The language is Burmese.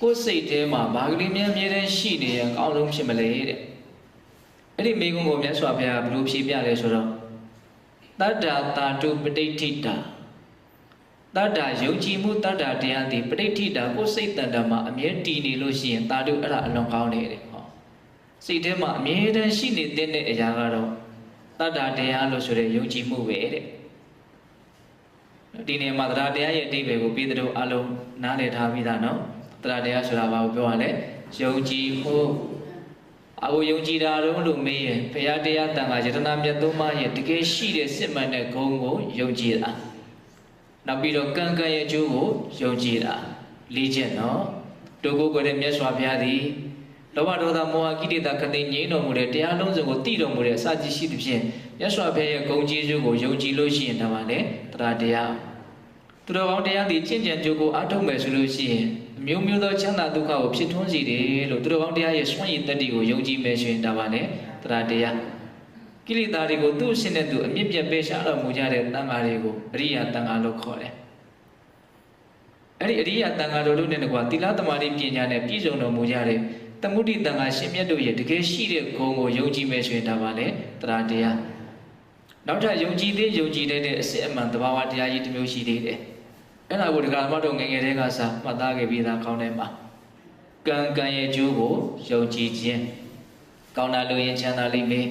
ကိုယ်စိတ်ထဲမှာဘာကလေးများအမြဲတမ်းရှိနေရင်အကောင်းဆုံးဖြစ်မလဲတဲ့အဲ့ဒီမိကုံကိုမြတ်စွာဘုရားဘယ်လိုဖြေပြလဲဆိုတော့တတ္တာတာတုပဋိဋ္ဌိတာတတ္တာယုံကြည်မှုတတ္တာတရားသည်ပဋိဋ္ဌိတာကိုယ်စိတ်တန်တာမှာအမြဲတည်နေလို့ရှိရင်တာတုအဲ့ဒါအလွန်ကောင်းတယ်တဲ့ဟောစိတ်ထဲမှာအမြဲတမ်းရှိနေတဲ့အရာကတော့တတ္တာတရားလို့ဆိုတဲ့ယုံကြည်မှုပဲတဲ့ဒီနေ့မှာတရားတရားရဲ့အတိပ္ပယ်ကိုပြည်သူတို့အလုံးနားလည်ထားပြီးသားနော် တရားတရားဆိုတာဘာကိုပြောရလဲယုံကြည်မှုအကိုယုံကြည်တာတော့လို့မေးရင်ဘုရားတရားတန်ခါယတနာမြတ်သုံးပါးရဲ့တကယ်ရှိတဲ့စစ်မှန်တဲ့ဂုဏ်ကိုယုံကြည်တာနောက်ပြီးတော့ကံကံရဲ့အကျိုးကိုယုံကြည်တာလေးချက်နော်ဒုက္ခကိုယ်တဲ့မြတ်စွာဘုရားသည်လောဘဒေါသမောဟကိလေသာခသိငြိမ်းတော်မူတဲ့တရားလုံးစုံကိုတည်တော်မူတဲ့အစာကြီးရှိသဖြင့်မြတ်စွာဘုရားရဲ့ဂုဏ်ကျေးဇူးကိုယုံကြည်လို့ရှိရင်ဒါမှလည်းတရားတရား သူတော်ကောင်းတရားသည်ကျင့်ကြံကြိုးကိုအားထုတ်မယ်ဆိုလို့ရှိရင်အမျိုးမျိုးသောချမ်းသာဒုက္ခကိုဖြစ်ထွန်းစေတယ်လို့သူတော်ကောင်းတရားရဲ့စွန့်ရည်တတ္တိကိုယုံကြည်မယ်ဆိုရင်ဒါပါလေတရားတရားကိလေသာတွေကိုသူ့အရှင်နဲ့သူအမြင့်ပြတ်ပေးရှားတော်မူကြတဲ့တန်ဃာတွေကိုအရိယာတန်ဃာလို့ခေါ်တယ်အဲ့ဒီအရိယာတန်ဃာတို့နဲ့တကွာသီလသမာဓိပညာနဲ့ပြည့်စုံတော်မူကြတဲ့တမုဒိတန်ဃာရှင်မြတ်တို့ရဲ့တကယ်ရှိတဲ့ဂုဏ်ကိုယုံကြည်မယ်ဆိုရင်ဒါပါလေတရားတရားနောက်ထပ်ယုံကြည်သေးယုံကြည်တဲ့အစစ်အမှန်သဘာဝတရားကြီးတစ်မျိုးရှိသေးတယ်။ အဲ့ဒါကိုဒကာမတို့ငယ်ငယ်တည်းကစမှတ်သားခဲ့ပြီးသားကောင်းတယ်မှာကံကံရဲ့ကျိုးကိုယုံကြည်ခြင်းကောင်းတာလို့ရင်ချမ်းသာလိမ့်မယ်